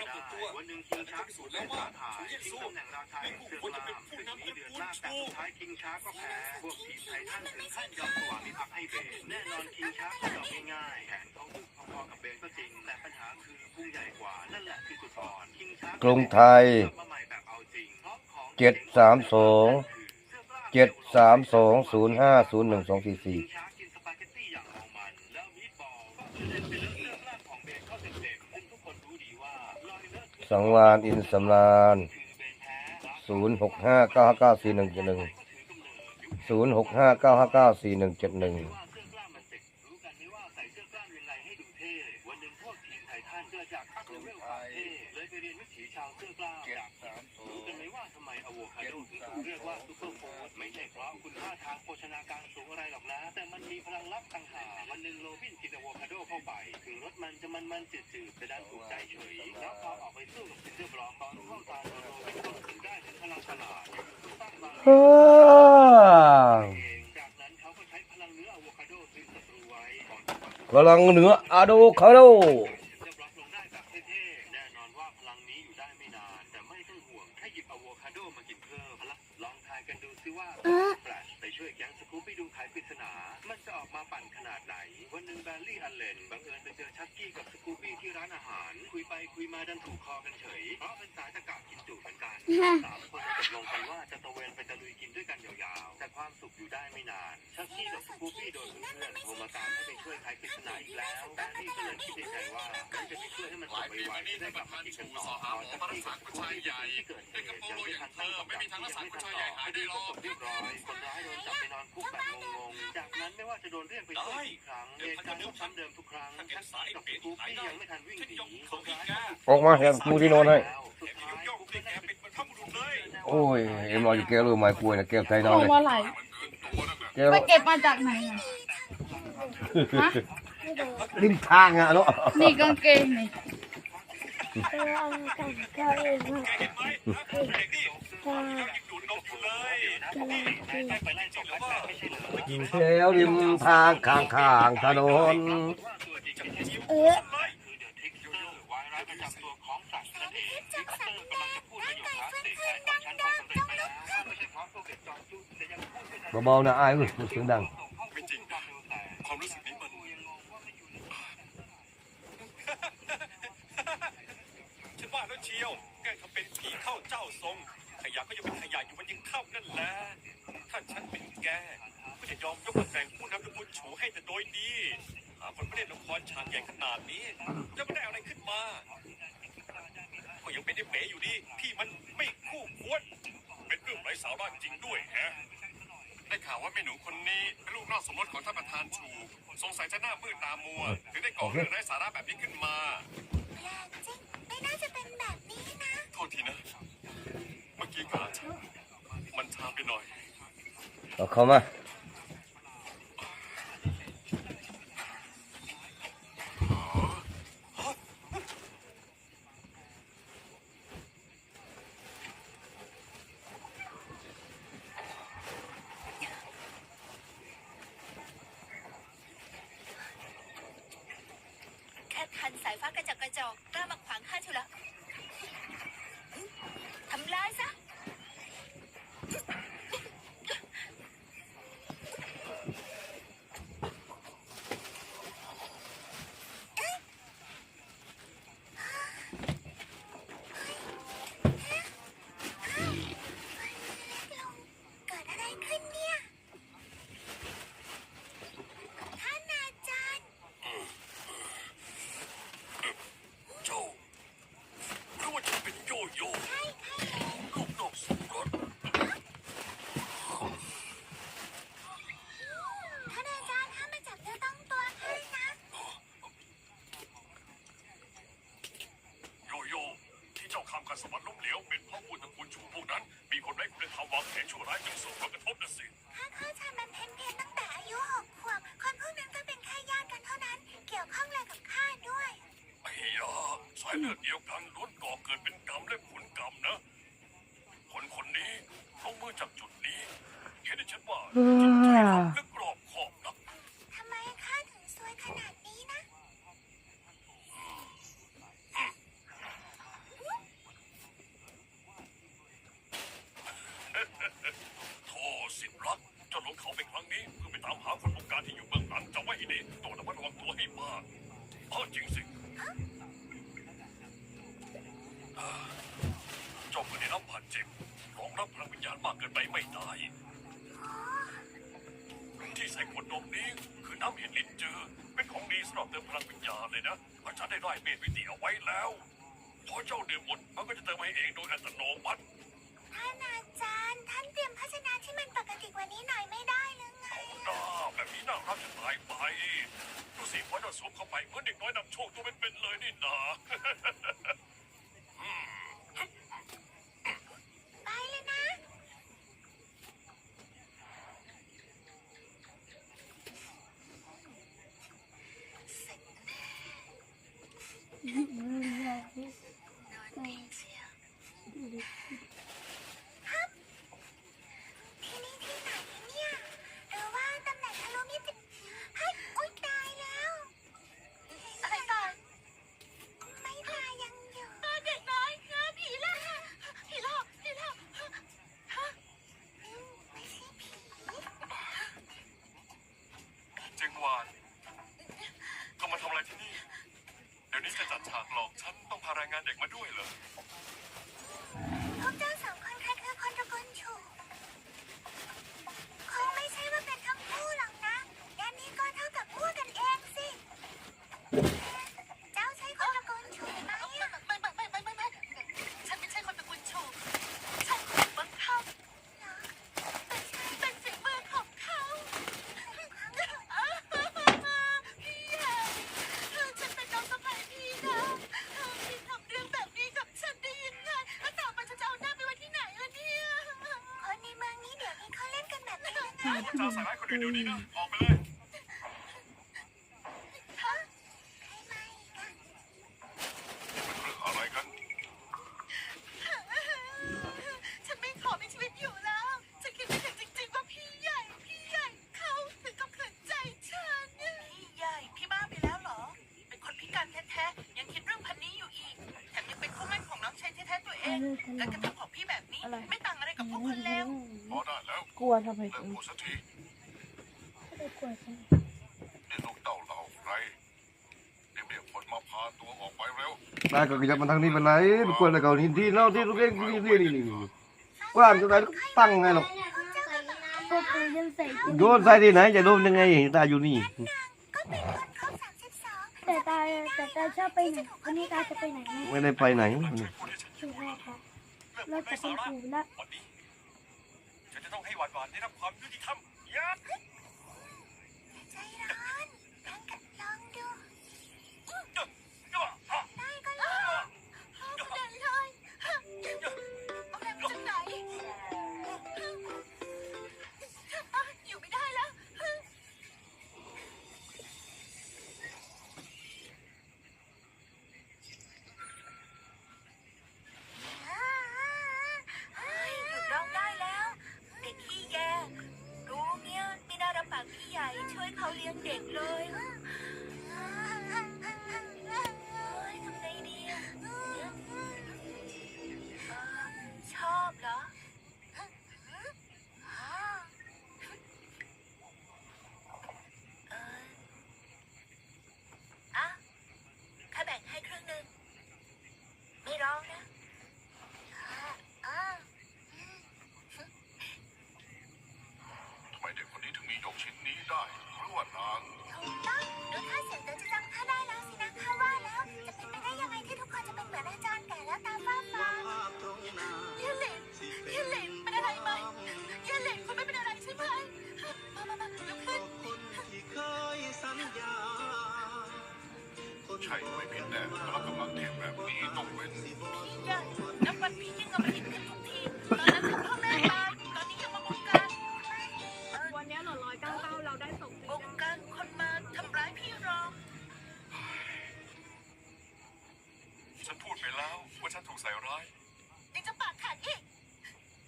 มาได้วันหนึ่งคิงชาร์กสูญแล้วว่าถ่ายทิ้งตำแหน่งราชาแห่งเสือกล่ามถึงนี้เดือดมากแต่สุดท้ายคิงชาร์กก็แพ้พวกทีมไททันถึงขั้นยอมสวามิภักดิ์ให้เบนแน่นอนคิงชาร์กก็ยอมง่ายๆแผนเขาบุกพอๆกับเบนก็จริง แต่ปัญหาคือพุ่งใหญ่กว่านั่นแหละคือจุดอ่อนคิงชาร์กรุงไทยเจ็ดสามสองเจ็ดสามสองศูนย์ห้าศูนย์หนึ่งสองสี่สี่ สังวานอินสำราญคือเบนศูนย์หกห้าเก้าเก้าสี่หนึ่งเจ็ดหนึ่งศูนย์หกห้าเก้าห้าเก้าสี่หนึ่งเจ็ดหนึ่ง กิดจากอัพเลเวลความเท่เลยไปเรียนวิถีชาวเสื้อกล้ามจากรู้กันไหมว่าทำไมอะโวคาโดถึงถูกเรียกว่าซูเปอร์ฟู้ดไม่ใช่เพราะคุณค่าทางโภชนาการสูงอะไรหรอกนะ แต่มันมีพลังลับต่างหากวันหนึ่งโรบินกินอะโวคาโดเข้าไปถึงรสมันจะมันมันๆจืดๆแต่ดันถูกใจเฉยแล้วพอออกไปสู้กับซินเดอร์บล็อกตอนเข้าตาโรบินก็ถึงได้ถึงพลังฉลาดอยู่ๆสร้างบางฮ่าเองจากนั้นเขาก็ใช้พลังเนื้ออะโวคาโดซื้อศัตรูไว้ก่อนพลังเหนืออะโดคาโด ดมากินเพิ่มละลองทายกันดูซิว่าแฟลชไปช่วยแก๊งสกูปไปดูไขปริศนา มันจะออกมาปั่นขนาดไหน วันหนึ่งแบลลี่อัลเลนบังเอิญไปเจอชักกี้กับสกูปี้ที่ร้านอาหาร คุยไปคุยมาดันถูกคอกันเฉย เพราะเป็นสายตะกากินจุเหมือนกัน สามคนเลยตกลงกันว่า อยู่ได้ไม่นานชักกี้กับสกูปี้โดนเพื่อนๆโทรมาตามให้ไปช่วยไขปริศนาอีกแล้วแบลลี่ก็เลยคิดในใจว่ามันจะไปช่วยให้มันจบไวๆจะได้กลับมากินกันต่อตอนชักกี้กับสกูปี้ที่เกิดเหตุยังไม่ทันตั้งกับดักที่ยังไม่ทันต่อคดีก็จบเรียบร้อยคนร้ายโดนจับไปนอนคุกแบบงงๆจากนั้นไม่ว่าจะโดนเรียกไปช่วยกี่ครั้งเหตุการณ์ก็ซ้ำเดิมทุกครั้งชักกี้กับสกูปี้ยังไม่ทันวิ่งหนีคนร้ายก็ ออกมาแฮมกูที่นอนให้สุดท้ายคุกก็ได้เป็นบรรพบุรุษเลยโอ้ย เอ็มรออยู่แก้วรู้ไหมกล้วยนะแก้วใจนอนเอาเลย มาไหล แก้วไปเก็บมาจากไหนอะฮะริมทางอะเนาะนี่กางเกงนี่อยู่แถวริมทางข้างข้างๆถนนเออ ยังพูดไม่ทัน เบาๆนะอายมึงเสียงดัง ไม่จริงนะความรู้สึกนี้มันฉันว่าแล้วเชียวแกล้งทำเป็นผีเข้าเจ้าทรงขยะก็ยังเป็นขยะอยู่มันยังเข้านั่นแหละ ถ้าฉันเป็นแกก็จะยอมยกตำแหน่งผู้นำตระกูลฉูให้แต่โดยดีหาคนไม่เล่นละครฉากใหญ่ขนาดนี้จะไม่ได้อะไรขึ้นมา ก็ยังเป็นไอ้เป๋อยู่ดีที่มันไม่คู่ควร เป็นเรื่องไร้สาระจริงด้วยแฮะ ได้ข่าวว่าแม่หนูคนนี้เป็นลูกนอกสมรสของท่านประธานชู สงสัยจะหน้ามืดตามัว ถึงได้ก่อเรื่องไร้สาระแบบนี้ขึ้นมา แปลกจริง ไม่น่าจะเป็นแบบนี้นะ โทษทีนะ เมื่อกี้ขาฉันมันชาไปหน่อย เอาเข้ามา แค่พันสายฟ้ากระจอกกระจอกกล้ามาขวางข้าเชียวเหรอทำลายซะ เกิดอะไรขึ้นเนี่ย ท่านอาจารย์ โจหรือว่าจะเป็นโยโย่ลูกนอกสมรส ท่านอาจารย์ห้ามมาจับเนื้อต้องตัวข้านะ โยโย่ ที่เจ้าคำกับสวรรค์ล้มเหลวเป็นเพราะผู้ตระกูลชูพวกนั้น มีคนไร้คุณธรรมวางแผนชั่วร้ายจนส่งผลกระทบนะสิข้าเข้าใจมันเพี้ยนเพียนตั้งแต่อายุหกขวบคนพวกนั้นก็เป็นแค่ญาติกันเท่านั้น เกี่ยวข้องอะไรกับข้าด้วยไอ้ยาสายเลือดเดียวกันล้วนก่อเกิดเป็นกรรมและผลกรรมนะคนคนนี้ลงมือจากจุดนี้เห็นได้ชัดว่าจิตใจเขาลึก หลอกฉันต้องพาแรงงานเด็กมาด้วยเหรอ พวกเจ้าสองคนใครคือคนตระกูลชูคงไม่ใช่ว่าเป็นทั้งคู่หรอกนะแดนนี้ก็เท่ากับพวกกันเองสิ เจ้าใช่คนตระกูลชูไหมอะไม่ไม่ไม่ไม่ไม่ไม่ฉันไม่ใช่คนตระกูลชู ฉันถูกบังคับเหรอแต่ฉันเป็นฝีมือของเขาพี่ใหญ่ฉันเป็นน้องสะใภ้พี่นะพี่ทำเรื่องแบบนี้กับฉันได้ยังไงแล้วต่อไปฉันจะเอาหน้าไปไว้ที่ไหนล่ะเนี่ยคนในเมืองนี้เดี๋ยวนี้เขาเล่นกันแบบนี้นะ พวกเจ้าใส่ร้ายคนอื่นเดี๋ยวนี้นะออกไปเลย ฮะใครมาอีกอะ เรื่องอะไรกัน ฉันไม่ขอมีชีวิตอยู่แล้ว ฉันคิดไม่ถึงจริงๆว่าพี่ใหญ่ พี่ใหญ่เขาถึงกับขืนใจฉัน พี่ใหญ่ พี่บ้าไปแล้วเหรอ เป็นคนพิการแท้ๆ ยังคิดเรื่องพันนี้อยู่อีก แถมยังเป็นคู่หมั่นของน้องชายแท้ๆตัวเอง การกระทำของพี่แบบนี้ ไม่ต่างอะไรกับพวกคนเลว พอได้แล้ว กลัวทำไมเลิกพูดสักทีกลัวฉันนี่ลูกเต่าเหล่าใครเรียกเรียกคนมาพาตัวออกไปเร็ว ได้ก็จะมาทางนี้เป็นไรมันกวนอะไรเก่านี่ที่เนาะที่ลูกเล่นที่นี่นี่นี่นี่ว่านตรงไหนตั้งไงหรอกก็คือยังใส่กุญโยนใส่ที่ไหนจะโดนยังไงตาอยู่นี่ก็เป็นคนครบสามสิบสองแต่ตาแต่ตาชอบไปไหนวันนี้ตาจะไปไหนนะไม่ได้ไปไหนคือแรกครับเราจะเป็นครูละวันนี้ฉันจะ ต้องให้หวานหวานได้รับความยุติธรรมยะ ใส่ร้าย ยังจะปากแข็งอีก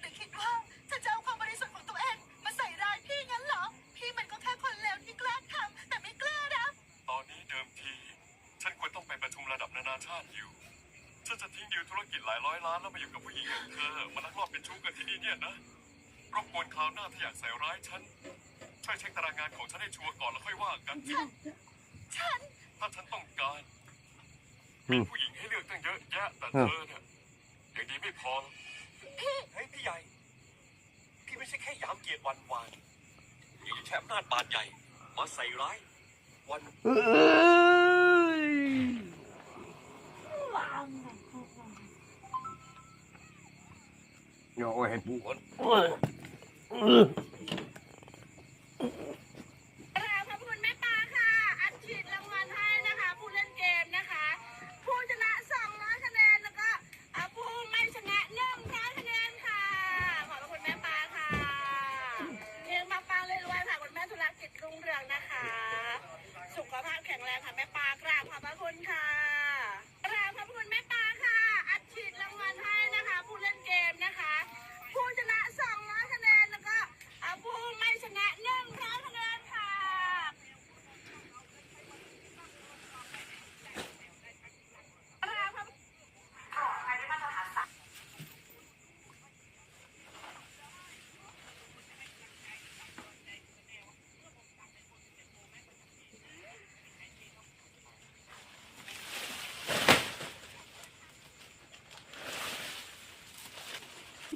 หรือคิดว่าจะจะเอาความบริสุทธิ์ของตัวเองมาใส่ร้ายพี่งั้นเหรอ พี่มันก็แค่คนเลวที่กล้าทำแต่ไม่กล้ารับ ตอนนี้เดิมที ฉันควรต้องไปประชุมระดับนานาชาติอยู่ ฉันจะทิ้งดีลธุรกิจหลายร้อยล้านแล้วมาอยู่กับผู้หญิงอย่างเธอมาลักลอบเป็นชู้กันที่นี่เนี่ยนะรบกวนคราวหน้าถ้าอยากใส่ร้ายฉันช่วยเช็คตารางงานของฉันให้ชัวร์ก่อนแล้วค่อยว่ากัน ฉัน ถ้าฉันต้องการอื มีผู้หญิงให้เลือกตั้งเยอะแยะแต่เธอเนี่ยยังดีไม่พอเฮ้ยพี่ใหญ่พี่ไม่ใช่แค่ยามเกียรติวันวานยังแชมป์นาดบาดใหญ่ มาใส่ร้ายวันโย่เห็นผู้คน แรกค่ะแม่ปลากราบขอบพระคุณค่ะ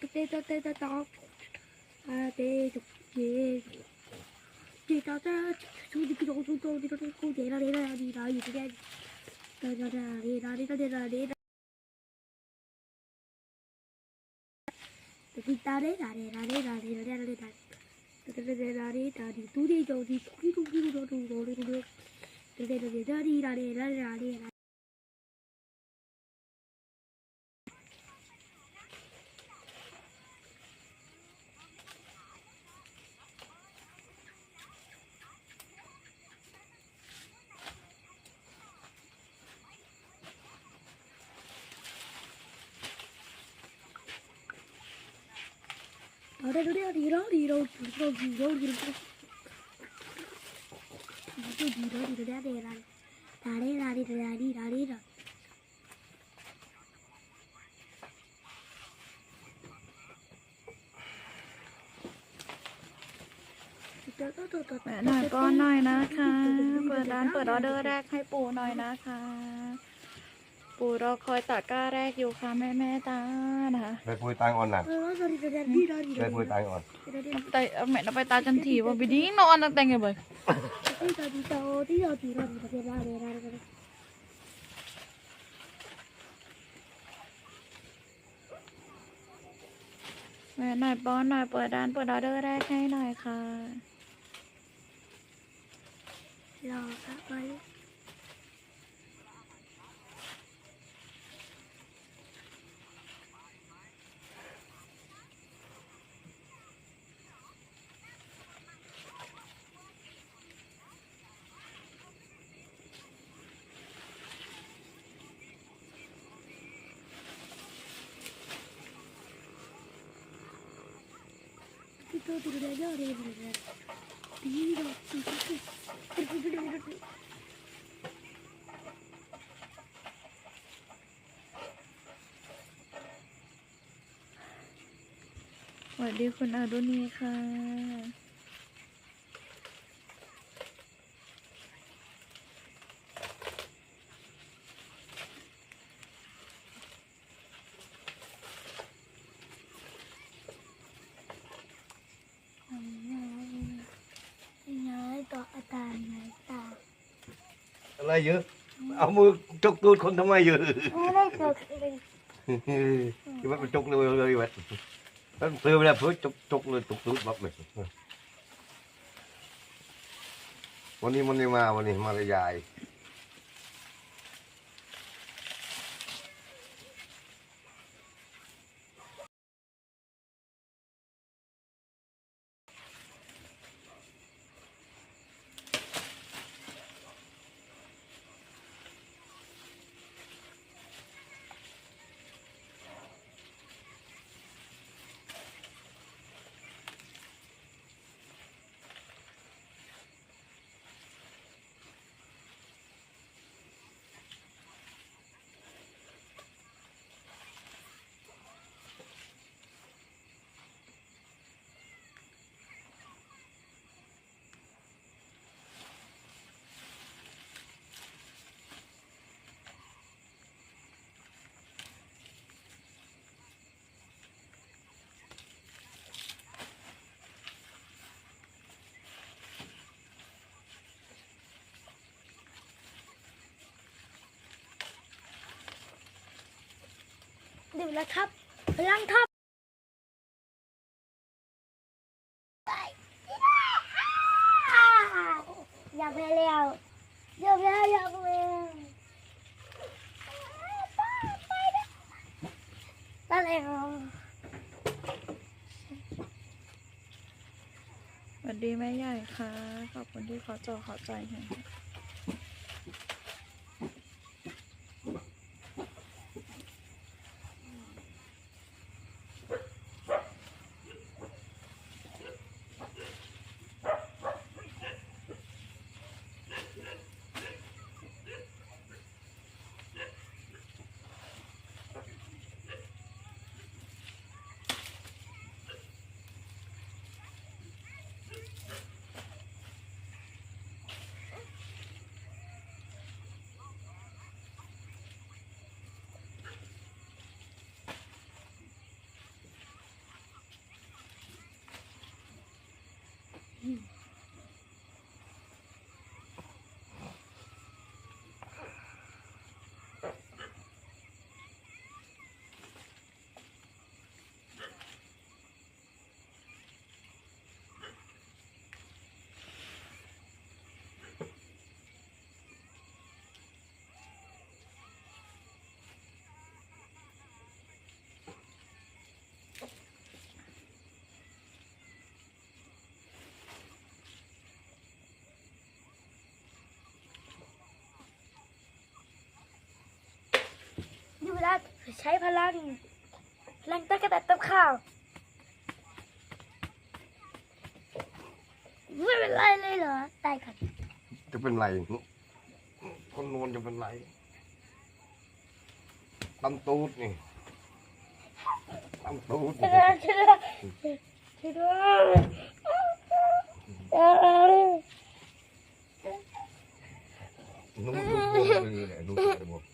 떼다떼다떼다떼다 아내 족예 떼다다 조디기로 조도 어디로 고 내라 내라 내라 이게 내라 내라 내라 내라 내라 나래 나래 나래 나래 나래 나래 나래 나래 나래 도대체 어디 도기도기로 너를 너를 너를 나래 나래 나래 나래 나래 แม่หน่อยป้อนหน่อยนะคะ เปิดร้านเปิดออเดอร์แรกให้ปู่หน่อยนะคะ ปู่รอคอยตาก้าแรกอยู่ค่ะแม่แม่ตานะคะไปพูดตังอ่อนนั่นไปพูดตังอ่อนแต่แม่เราไปตาจันทีว่าบิดีนอนตั้งแต่ไงบ่อยแม่หน่อยป้อนหน่อยเปิดด้านเปิดออเดอร์แรกให้หน่อยค่ะรอค่ะไป กสวัสดีคุณอารุณีค่ะ ย้ายต่ออาจารย์ย้ายตา อะไร เยอะ เอามือจกตูดคนทำไมเยอะไม่ได้จกเลยที่ว่าจกเลยเลยวัดแล้วเพื่อเวลาเพื่อจกจกเลยจกตูดบักเลยวันนี้มันนี่มาวันนี้มาเลยยาย ดูแล้วครับพลังครับอ่าอยากไปแล้วอยากแล้วอยากไปแล้วไปแล้วสวัสดีแม่ใหญ่ค่ะ ขอบคุณที่ขอจอขอใจให้ ใช้พลังพลังตะกระตัดตับข้าวไม่เป็นไรเลยเหรอตายก่อนจะเป็นไรคนนวลจะเป็นไรตำตูดนี่ตำตูดช่นี่วยด้วยช่วยด้วยเออนุ่มทุกวงมันอย่างนี้แห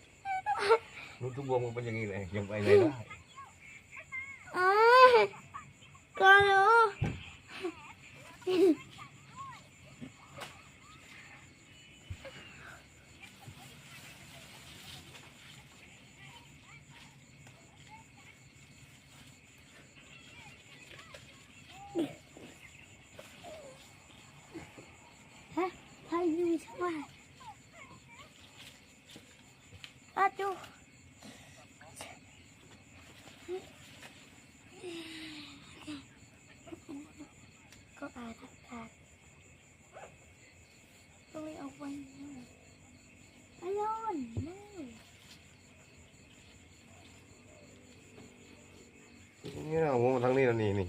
ละนุ่มทุกวงนุ่มทุกวงมันเป็นอย่างนี้แหละยังไปไหนได้ อ่าก่อนหนูฮะพายุใช่ไหมอาจู ก็อาทักทายก็ไม่เอาไว้นะอารอนไม่ นี่เอาหัวมาทางนี้แล้วนี่นี่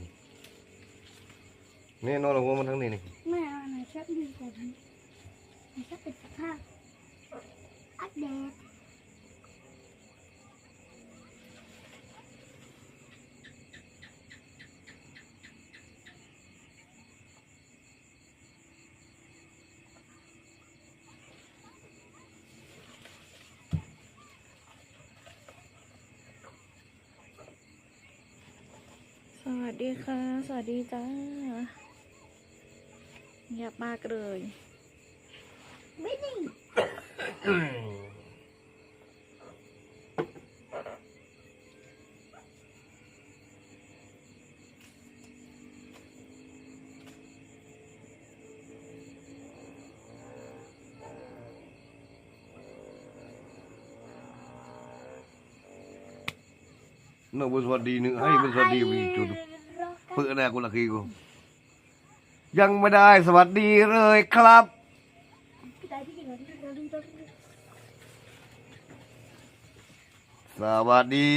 นี่นอนเอาหัวมาทางนี้นี่ไม่เอาหนชอบดูแบบนี้หนชอบเป็นสภาพอัปเดตสวัสดีค่ะ สวัสดีจ้า เงียบมากเลยไม่ดี nó bớt s วัสดีนึงให้เป็นสวัสดีวีจุดเพื่อแน่กูละคีกู ยังไม่ได้สวัสดีเลยครับ สวัสดี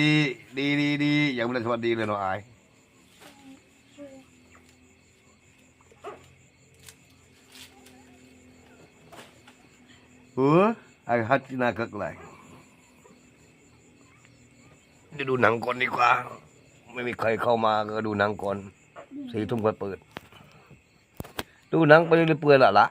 ดีดีดียังไม่ได้สวัสดีเลยนาะอายเออไอ้ฮัตจินากักไหลจะดูหนังก่อนดีกว่า ไม่มีใครเข้ามาก็ดูหนังก่อนสี่ทุ่มก็เปิด ดูหนังไปเรื่อยเปื่อยละละ